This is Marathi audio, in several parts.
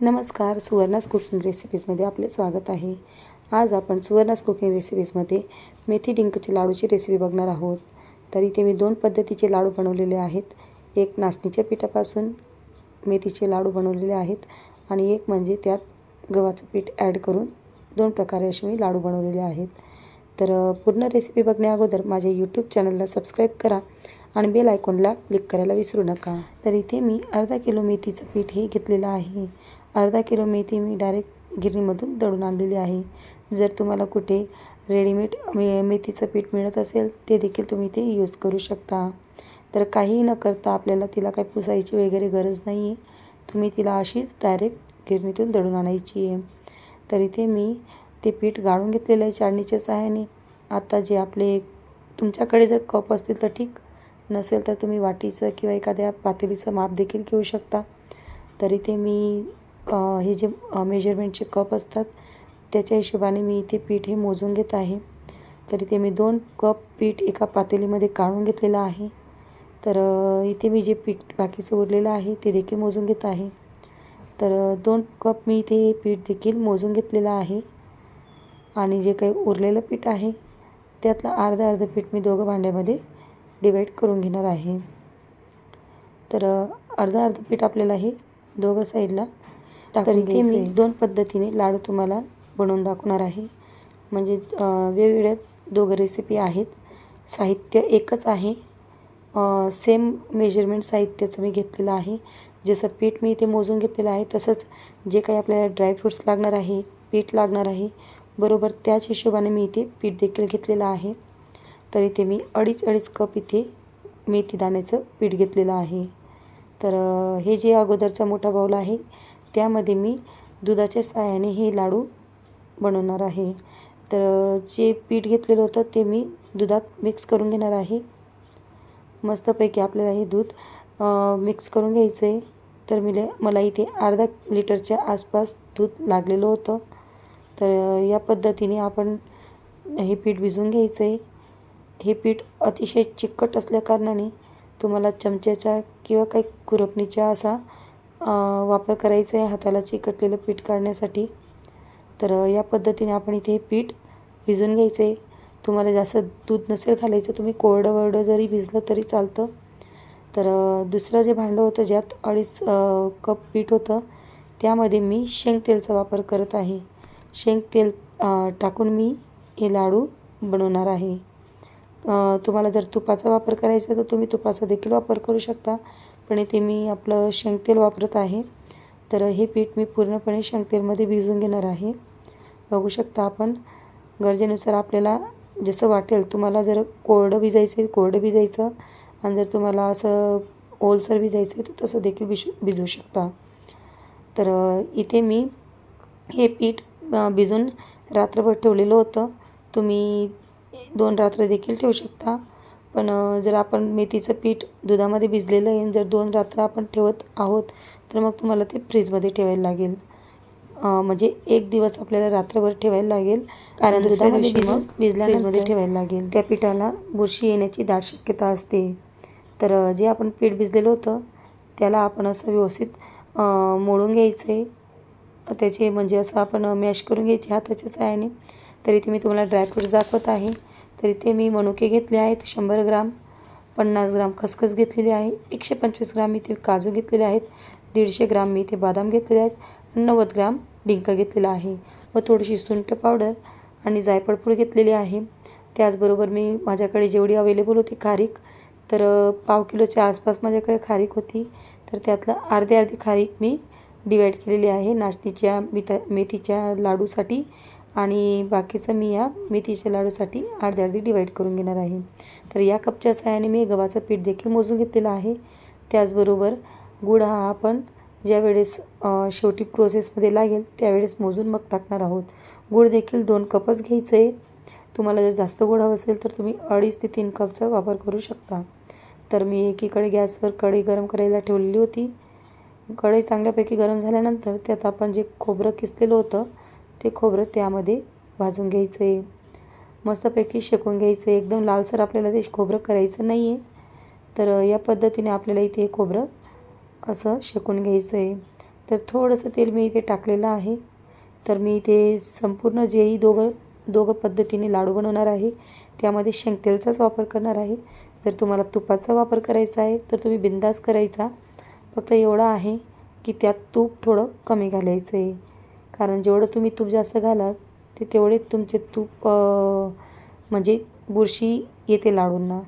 नमस्कार सुवर्णास कुकिंग रेसिपीजमध्ये आपले स्वागत आहे. आज आपण सुवर्णास कुकिंग रेसिपीजमध्ये मेथी डिंकचे लाडूची रेसिपी बघणार आहोत. तर इथे मी दोन पद्धतीचे लाडू बनवलेले आहेत. एक नाचणीच्या पिठापासून मेथीचे लाडू बनवलेले आहेत आणि एक म्हणजे त्यात गव्हाचं पीठ ॲड करून दोन प्रकारे असे मी लाडू बनवलेले आहेत. तर पूर्ण रेसिपी बघण्या अगोदर माझ्या यूट्यूब चॅनलला सबस्क्राईब करा आणि बेल आयकॉनला क्लिक करायला विसरू नका. तर इथे मी अर्धा किलो मेथीचं पीठ हे घेतलेलं आहे. अर्धा किलो मेथी मी डायरेक्ट गिरणीमधून दळून आणलेली आहे. जर तुम्हाला कुठे रेडीमेड मे मेथीचं पीठ मिळत असेल ते देखील तुम्ही ते यूज करू शकता. तर काहीही न करता आपल्याला तिला काही पुसायची वगैरे गरज नाही आहे तुम्ही तिला अशीच डायरेक्ट गिरणीतून दळून आणायची आहे. तर इथे मी ते पीठ गाळून घेतलेलं आहे चाळणीच्या सहाय्याने. आता जे आपले तुमच्याकडे जर कप असतील तर ठीक. नसेल तर तुम्ही वाटीचं किंवा एखाद्या पातेलीचं माप देखील घेऊ शकता. तरी ते मी हे जे मेजरमेंटचे कप असतात त्याच्या हिशोबाने मी इथे पीठ हे मोजून घेत आहे. तर इथे मी दोन कप पीठ एका पातेलीमध्ये काढून घेतलेलं आहे. तर इथे मी जे पीठ बाकीचं उरलेलं आहे ते देखील मोजून घेत आहे. तर दोन कप मी इथे पीठ देखील मोजून घेतलेलं आहे. आणि जे काही उरलेलं पीठ आहे त्यातलं अर्धं अर्धं पीठ मी दोघं भांड्यामध्ये डिवाईड करून घेणार आहे. तर अर्धं अर्धं पीठ आपल्याला हे दोघं साईडला टाकून इथे मी दोन पद्धतीने लाडू तुम्हाला बनवून दाखवणार आहे. म्हणजे वेगवेगळ्या दोघं रेसिपी आहेत. साहित्य एकच आहे. सेम मेजरमेंट साहित्याचं मी घेतलेलं आहे. जसं पीठ मी इथे मोजून घेतलेलं आहे तसंच जे काही आपल्याला ड्रायफ्रूट्स लागणार आहे पीठ लागणार आहे बरोबर त्याच हिशोबाने मी इथे पीठ देखील घेतलेलं आहे. तर इथे मी अडीच अडीच कप इथे मेथी दाण्याचं पीठ घेतलेलं आहे. तर हे जे अगोदरचा मोठा बाऊल आहे त्यामध्ये मी दुधाच्या साहाय्याने हे लाडू बनवणार आहे. तर जे पीठ घेतलेलं होतं ते मी दुधात मिक्स करून घेणार आहे. मस्तपैकी आपल्याला हे दूध मिक्स करून घ्यायचं आहे तर मी मला इथे अर्धा लिटरच्या आसपास दूध लागलेलं होतं. तर या पद्धतीने आपण हे पीठ भिजवून घ्यायचं आहे हे पीठ अतिशय चिकट असल्याकारणाने तुम्हाला चमच्याच्या किंवा काही कुरपणीच्या असा वापर करायचा आहे हाताला चिकटलेलं पीठ काढण्यासाठी. तर या पद्धतीने आपण इथे हे पीठ भिजून घ्यायचं आहे तुम्हाला जास्त दूध नसेल घालायचं तुम्ही कोरडं वरडं जरी भिजलं तरी चालतं. तर दुसरं जे भांडं होतं ज्यात अडीच कप पीठ होतं त्यामध्ये मी शेंग तेलचा वापर करत आहे. शेंग तेल टाकून मी हे लाडू बनवणार आहे. तुम्हाला जर तुपाचा वापर करायचा आहे तर तुम्ही तुपाचा देखील वापर करू शकता. पण इथे मी आपलं शेंगतेल वापरत आहे. तर हे पीठ मी पूर्णपणे शेंगतेलमध्ये भिजवून घेणार आहे. बघू शकता आपण गरजेनुसार आपल्याला जसं वाटेल तुम्हाला जर कोरडं भिजायचं आहे कोरडं भिजायचं आणि जर तुम्हाला असं ओलसर भिजायचं आहे तर तसं देखील भिजू भिजवू शकता. तर इथे मी हे पीठ भिजून रात्रभर ठेवलेलं होतं. तुम्ही दोन रात्र देखील ठेवू शकता. पण जर आपण मेथीचं पीठ दुधामध्ये भिजलेलं आहे जर दोन रात्र आपण ठेवत आहोत तर मग तुम्हाला ते फ्रीजमध्ये ठेवायला लागेल. म्हणजे एक दिवस आपल्याला रात्रभर ठेवायला लागेल. कारण दुसऱ्या दिवशी मग फ्रीजमध्ये ठेवायला लागेल. त्या पिठाला बुरशी येण्याची दाट शक्यता असते. तर जे आपण पीठ भिजलेलं होतं त्याला आपण असं व्यवस्थित मोडून घ्यायचं आहे त्याचे म्हणजे असं आपण मॅश करून घ्यायचे हाताच्या सहाय्याने. तर इथे मी तुम्हाला ड्रायफ्रूट्स दाखवत आहे. तर इथे मी मनुके घेतले आहेत शंभर ग्राम पन्नास ग्राम खसखस घेतलेली आहे एकशे पंचवीस ग्राम इथे काजू घेतलेले आहेत दीडशे ग्राम मी इथे बदाम घेतलेले आहेत नव्वद ग्राम डिंक घेतलेला आहे. व थोडीशी सुंठ पावडर आणि जायफळफूड घेतलेली आहे. त्याचबरोबर मी माझ्याकडे जेवढी अवेलेबल होती खारीक तर पाव किलोच्या आसपास माझ्याकडे खारीक होती. तर त्यातलं अर्धी अर्धी खारीक मी डिवाईड केलेली आहे नाचणीच्या मिता मेथीच्या लाडूसाठी. आणि बाकीचं मी या मेथीच्या लाडूसाठी अर्धी अर्धी डिवाईड करून घेणार आहे. तर या कपच्या सहाय्याने मी गव्हाचं पीठ देखील मोजून घेतलेलं आहे. त्याचबरोबर गुळ हा आपण ज्या वेळेस शेवटी प्रोसेसमध्ये लागेल त्यावेळेस मोजून मग टाकणार आहोत. गुळ देखील दोन कपच घ्यायचं. आहे तुम्हाला जर जास्त गोड हवं असेल तर तुम्ही अडीच ते तीन कपचा वापर करू शकता. तर मी एकीकडे गॅसवर कढई गरम करायला ठेवलेली होती. कढई चांगल्यापैकी गरम झाल्यानंतर त्यात आपण जे खोबरं किसलेलं होतं ते खोबरं त्यामध्ये भाजून घ्यायचं आहे मस्तपैकी शेकून घ्यायचं आहे एकदम लालसर आपल्याला ते खोबरं करायचं नाही आहे तर या पद्धतीने आपल्याला इथे खोबरं असं शेकून घ्यायचं आहे तर थोडंसं तेल मी इथे टाकलेलं आहे. तर मी इथे संपूर्ण जेही दोघं दोघं पद्धतीने लाडू बनवणार आहे त्यामध्ये शेंगतेलचाच वापर करणार आहे. जर तुम्हाला तुपाचा वापर करायचा आहे. तर तुम्ही बिंदास करायचा. फक्त एवढं आहे की त्यात तूप थोडं कमी घालायचं आहे कारण जेवढं तुम्ही तूप जास्त घालाल ते तेवढे तुमचे तूप म्हणजे बुरशी येते लाडूंना.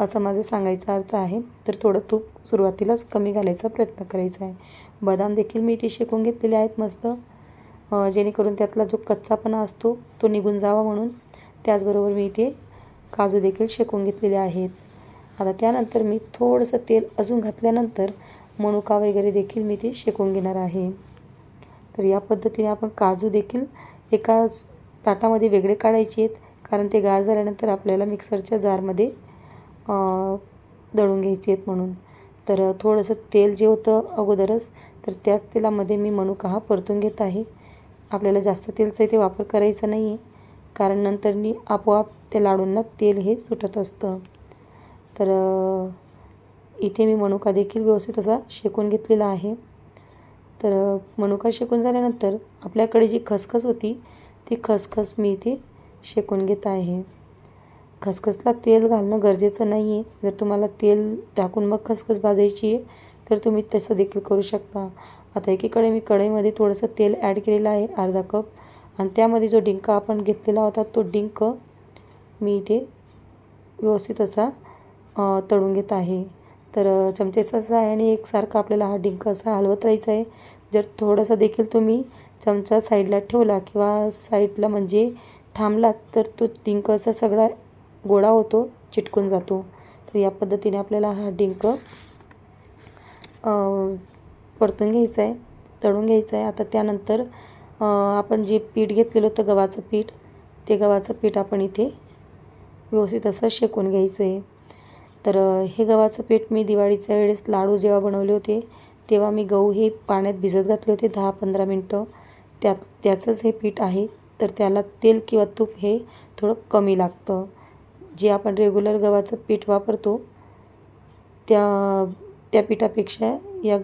असं माझं सांगायचा अर्थ आहे. तर थोडं तूप सुरुवातीलाच कमी घालायचा प्रयत्न करायचा आहे. बदाम देखील मी इथे शेकून घेतलेले आहेत मस्त. जेणेकरून त्यातला जो कच्चापणा असतो तो निघून जावा म्हणून. त्याचबरोबर मी इथे काजू देखील शेकून घेतलेले आहेत. आता त्यानंतर मी थोडंसं तेल अजून घातल्यानंतर मनुका वगैरे देखील मी ते शेकून घेणार आहे. तर या पद्धतीने आपण काजू देखील एका ताटामध्ये वेगळे काढायचे आहेत. कारण ते गार झाल्यानंतर आपल्याला मिक्सरच्या जारमध्ये दळून घ्यायचे आहेत म्हणून. तर थोडंसं तेल जे होतं अगोदरच तर त्याच तेलामध्ये मी मनुका हा परतून घेत आहे. आपल्याला जास्त तेलचा इथे वापर करायचा नाही आहे कारण नंतरनी आपोआप त्या लाडूंना तेल हे सुटत असतं. तर इथे मी मनुका देखील व्यवस्थित असा शेकून घेतलेला आहे. तर मनुका शेकून झाल्यानंतर आपल्याकडे जी खसखस होती ती खसखस मी इथे शेकून घेत आहे. खसखसला तेल घालणं गरजेचं नाही आहे जर तुम्हाला तेल टाकून मग खसखस भाजायची आहे तर तुम्ही तसं देखील करू शकता. आता एकीकडे मी कढईमध्ये थोडंसं तेल ॲड केलेलं आहे अर्धा कप. आणि त्यामध्ये जो डिंक आपण घेतलेला होता तो डिंक मी इथे व्यवस्थित असा तळून घेत आहे. तर अ, आहे सहाय्याने एकसारखा आपल्याला हा डिंक असा हलवत राहायचा आहे. जर थोडासा देखील तुम्ही चमचा साईडला ठेवला किंवा साईडला म्हणजे थांबलात तर तो डिंक असा सगळा गोळा होतो चिटकून जातो. तर या पद्धतीने आपल्याला हा डिंक परतून घ्यायचा आहे तळून घ्यायचं आहे. आता त्यानंतर आपण जे पीठ घेतलेलं होतं गव्हाचं पीठ ते गव्हाचं पीठ आपण इथे व्यवस्थित असं शेकून घ्यायचं आहे. तर हे गव्हाचं पीठ मी दिवाळीच्या वेळेस लाडू जेव्हा बनवले होते तेव्हा मी गहू हे पाण्यात भिजत घातले होते दहा पंधरा मिनटं. त्यात त्याचंच हे पीठ आहे तर त्याला तेल किंवा तूप हे थोडं कमी लागतं. जे आपण रेग्युलर गव्हाचं पीठ वापरतो त्या त्या पिठापेक्षा या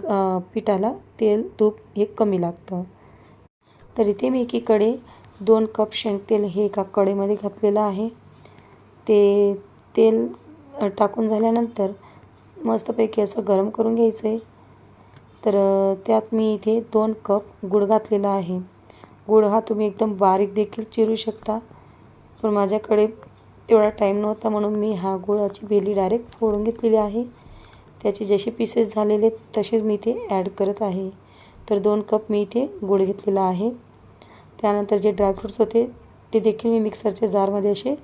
पिठाला तेल तूप हे कमी लागतं. तर इथे मी एकीकडे दोन कप शेंगतेल हे एका कडेमध्ये घातलेलं आहे. ते तेल टाकून झाल्यानंतर मस्तपैकी असं गरम करून घ्यायचं आहे. तर त्यात मी इथे दोन कप गुळ घातलेला आहे. गुळ हा तुम्ही एकदम बारीक देखील चिरू शकता. पण माझ्याकडे तेवढा टाईम नव्हता म्हणून मी हा गुळाची वेली डायरेक्ट फोडून घेतलेली आहे. त्याचे जसे पीसेस झालेले तसेच मी इथे ॲड करत आहे. तर दोन कप मी इथे गुळ घेतलेला आहे. त्यानंतर जे ड्रायफ्रूट्स होते ते देखील मी मिक्सरच्या जारमध्ये असे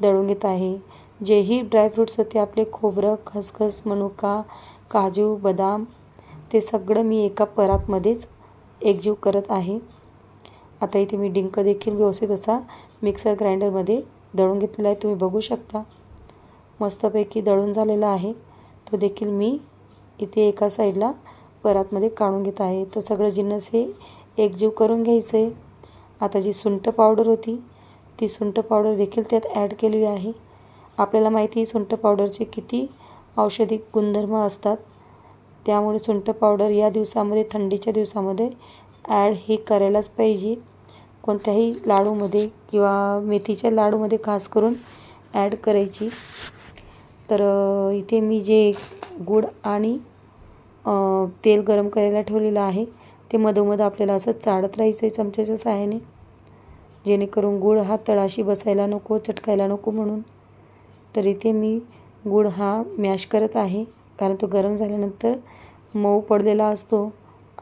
दळून घेत आहे. जेही ड्रायफ्रूट्स होते आपले खोबरं खसखस मनुका काजू बदाम ते सगळं मी एका परातमध्येच एकजीव करत आहे. आता इथे मी डिंक देखील व्यवस्थित असा मिक्सर ग्राइंडरमध्ये दळून घेतलेला आहे. तुम्ही बघू शकता. मस्तपैकी दळून झालेला आहे. तो देखील मी इथे एका साईडला परातमध्ये काढून घेत आहे. तर सगळं जिन्नस हे एकजीव करून घ्यायचं आहे आता जी सुंठ पावडर होती ती सुंठ पावडर देखील त्यात ॲड केलेली आहे. आपल्याला माहिती आहे सुंठ पावडरचे किती औषधी गुणधर्म असतात. त्यामुळे सुंठ पावडर या दिवसामध्ये थंडीच्या दिवसामध्ये ॲड हे करायलाच पाहिजे. कोणत्याही लाडूमध्ये किंवा मेथीच्या लाडूमध्ये खास करून ॲड करायची. तर इथे मी जे गूळ आणि तेल गरम करायला ठेवलेलं आहे ते मधोमध आपल्याला असं चाळत राहायचं आहे चमच्याच्या सहाय्याने. जेणेकरून गूळ हा तळाशी बसायला नको चटकायला नको म्हणून. तर इथे मी गूळ हा मॅश करत आहे. कारण तो गरम झाल्यानंतर मऊ पडलेला असतो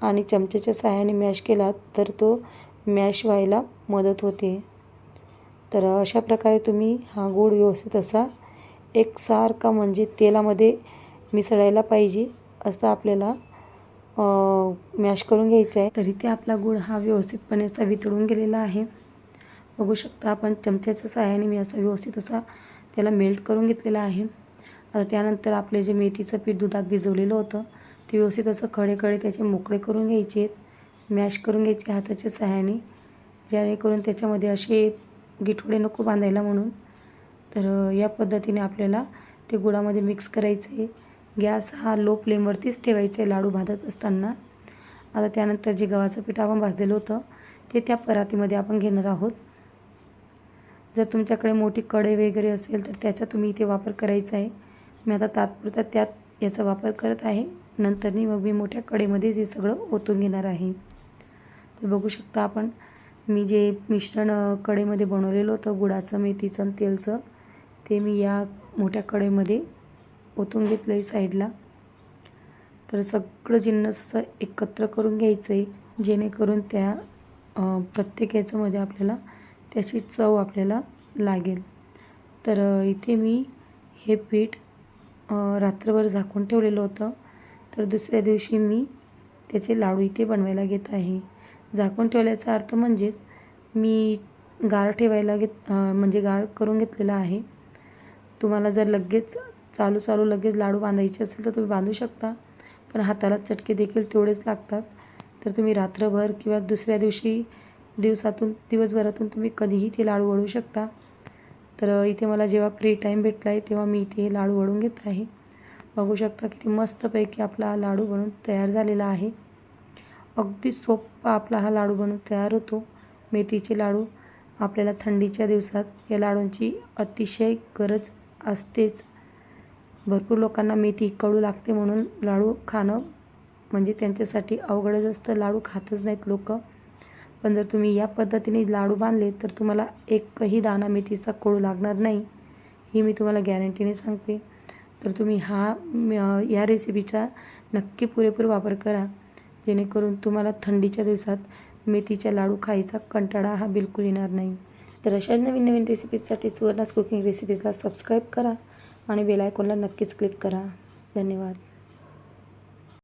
आणि चमच्याच्या सहाय्याने मॅश केला तर तो मॅश व्हायला मदत होते. तर अशा प्रकारे तुम्ही हा गूळ व्यवस्थित असा एकसारखा म्हणजे तेलामध्ये मिसळायला पाहिजे असं आपल्याला मॅश करून घ्यायचं आहे. तरी ते आपला गूळ हा व्यवस्थितपणे असा वितळून गेलेला आहे. बघू शकता आपण चमच्याच्या सहाय्याने मी असा व्यवस्थित असा त्याला मेल्ट करून घेतलेलं आहे. आता त्यानंतर आपले जे मेथीचं पीठ दुधात भिजवलेलं होतं ते व्यवस्थित असं खडे खडे त्याचे मोकळे करून घ्यायचे आहेत मॅश करून घ्यायचे हाताच्या सहाय्याने जेणेकरून त्याच्यामध्ये असे गिठोडे नको बांधायला म्हणून. तर या पद्धतीने आपल्याला ते गुळामध्ये मिक्स करायचे. गॅस हा लो फ्लेमवरतीच ठेवायचा आहे लाडू भाजत असताना. आता त्यानंतर जे गव्हाचं पीठ आपण भाजलेलं होतं ते त्या परातीमध्ये आपण घेणार आहोत. जर तुमच्याकडे मोठी कढई वगैरे असेल तर त्याचा तुम्ही इथे वापर करायचा आहे. मी आता तात्पुरता त्यात याचा वापर करत आहे. नंतरनी मग मी मोठ्या कढईमध्येच हे सगळं ओतून घेणार आहे. तर बघू शकता आपण मी जे मिश्रण कडेमध्ये कढईमध्ये बनवलेलं होतं गुळाचं मेथीचं आणि तेलचं ते मी या मोठ्या कढईमध्ये ओतून घेतलं आहे साईडला. तर सगळं जिन्नस असं एकत्र करून घ्यायचं आहे जेणेकरून त्या प्रत्येक याच्यामध्ये आपल्याला त्याची चव आपल्याला लागेल. तर इथे मी हे पीठ रात्रभर झाकून ठेवलेलं होतं. तर दुसऱ्या दिवशी मी त्याचे लाडू इथे बनवायला घेत आहे. झाकून ठेवल्याचा अर्थ म्हणजेच मी गाळ ठेवायला घेत म्हणजे गाळ करून घेतलेला आहे. तुम्हाला जर लगेच चालू चालू लगेच लाडू बांधायचे असेल तर तुम्ही बांधू शकता. पण हाताला चटके देखील तेवढेच लागतात. तर तुम्ही रात्रभर किंवा दुसऱ्या दिवशी दिवसातून दिवसभरातून तुम्ही कधीही ते लाडू वळू शकता. तर इथे मला जेव्हा फ्री टाईम भेटला आहे तेव्हा मी इथे हे लाडू वळून घेत आहे. बघू शकता किती मस्तपैकी आपला लाडू बनून तयार झालेला आहे. अगदी सोपा आपला हा लाडू बनून तयार होतो. मेथीचे लाडू आपल्याला थंडीच्या दिवसात या लाडूंची अतिशय गरज असतेच. भरपूर लोकांना मेथी कडू लागते म्हणून लाडू खाणं म्हणजे त्यांच्यासाठी अवघडच असतं. लाडू खातच नाहीत लोक. पण जर तुम्ही या पद्धतीने लाडू बांधले तर तुम्हाला एकही दाणा मेथीचा कडू लागणार नाही ही मी तुम्हाला गॅरंटीने सांगते. तर तुम्ही हा या रेसिपीचा नक्की पुरेपूर वापर करा जेणेकरून तुम्हाला थंडीच्या दिवसात मेथीच्या लाडू खायचा कंटाळा हा बिलकुल येणार नाही. तर अशाच नवीन नवीन रेसिपीजसाठी सुवर्णास कुकिंग रेसिपीजला सबस्क्राईब करा आणि बेल आयकॉनला नक्कीच क्लिक करा. धन्यवाद.